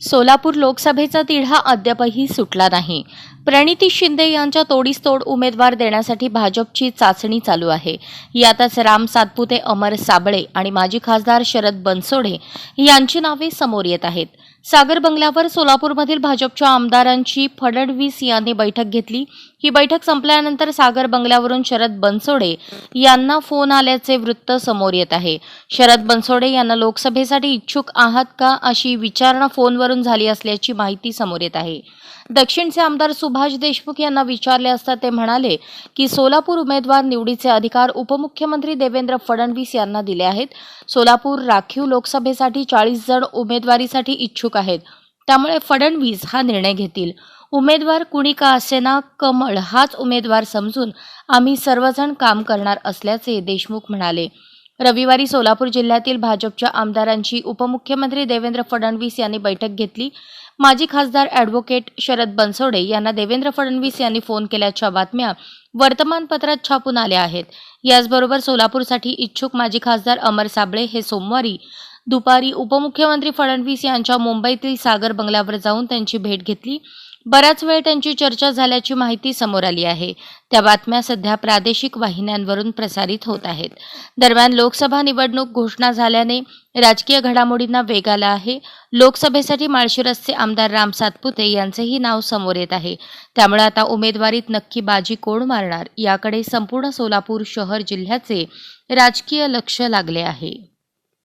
सोलापूर लोकसभेचा तिढा अद्यापही सुटला नाही. प्रणिती शिंदे यांच्या तोडीस तोड उमेदवार देण्यासाठी भाजपची चाचणी चालू आहे. यातच राम सातपुते अमर साबळे आणि माजी खासदार शरद बनसोडे यांची नावे समोर येत आहेत. सागर बंगल्यावर सोलापूरमधील भाजपच्या आमदारांची फडणवीस यांनी बैठक घेतली. ही बैठक संपल्यानंतर सागर बंगल्यावरून शरद बनसोडे यांना फोन आल्याचे वृत्त समोर येत आहे. शरद बनसोडे यांना लोकसभेसाठी इच्छुक आहात का अशी विचारणा फोनवरून झाली असल्याची माहिती समोर येत आहे. दक्षिणचे आमदार सुभाष देशमुख यांना विचारले असता ते म्हणाले की सोलापूर उमेदवार निवडीचे अधिकार उपमुख्यमंत्री देवेंद्र फडणवीस यांना दिले आहेत. सोलापूर राखीव लोकसभेसाठी चाळीस जण उमेदवारीसाठी इच्छुक आहेत. त्यामुळे फडणवीस हा निर्णय घेतील. उमेदवार कुणी का असेना? कमळ हाच उमेदवार समजून आम्ही सर्वजण काम करणार असल्याचे देशमुख म्हणाले. रविवारी सोलापूर जिल्ह्यातील भाजपच्या आमदारांची उपमुख्यमंत्री देवेंद्र फडणवीस यांनी बैठक घेतली. माजी खासदार ॲडव्होकेट शरद बनसोडे यांना देवेंद्र फडणवीस यांनी फोन केल्याच्या बातम्या वर्तमानपत्रात छापून आल्या आहेत. याचबरोबर सोलापूरसाठी इच्छुक माजी खासदार अमर साबळे हे सोमवारी दुपारी उपमुख्यमंत्री फडणवीस यांच्या मुंबईतील सागर बंगल्यावर जाऊन त्यांची भेट घेतली. बराच वेळ त्यांची चर्चा झाल्याची माहिती समोर आली आहे. त्या बातम्या सध्या प्रादेशिक वाहिन्यांवरून प्रसारित होत आहेत. दरम्यान लोकसभा निवडणूक घोषणा झाल्याने राजकीय घडामोडींना वेग आला आहे. लोकसभेसाठी माळशिरसचे आमदार राम सातपुते यांचेही नाव समोर येत आहे. त्यामुळे आता उमेदवारीत नक्की बाजी कोण मारणार? याकडे संपूर्ण सोलापूर शहर जिल्ह्याचे राजकीय लक्ष लागले आहे.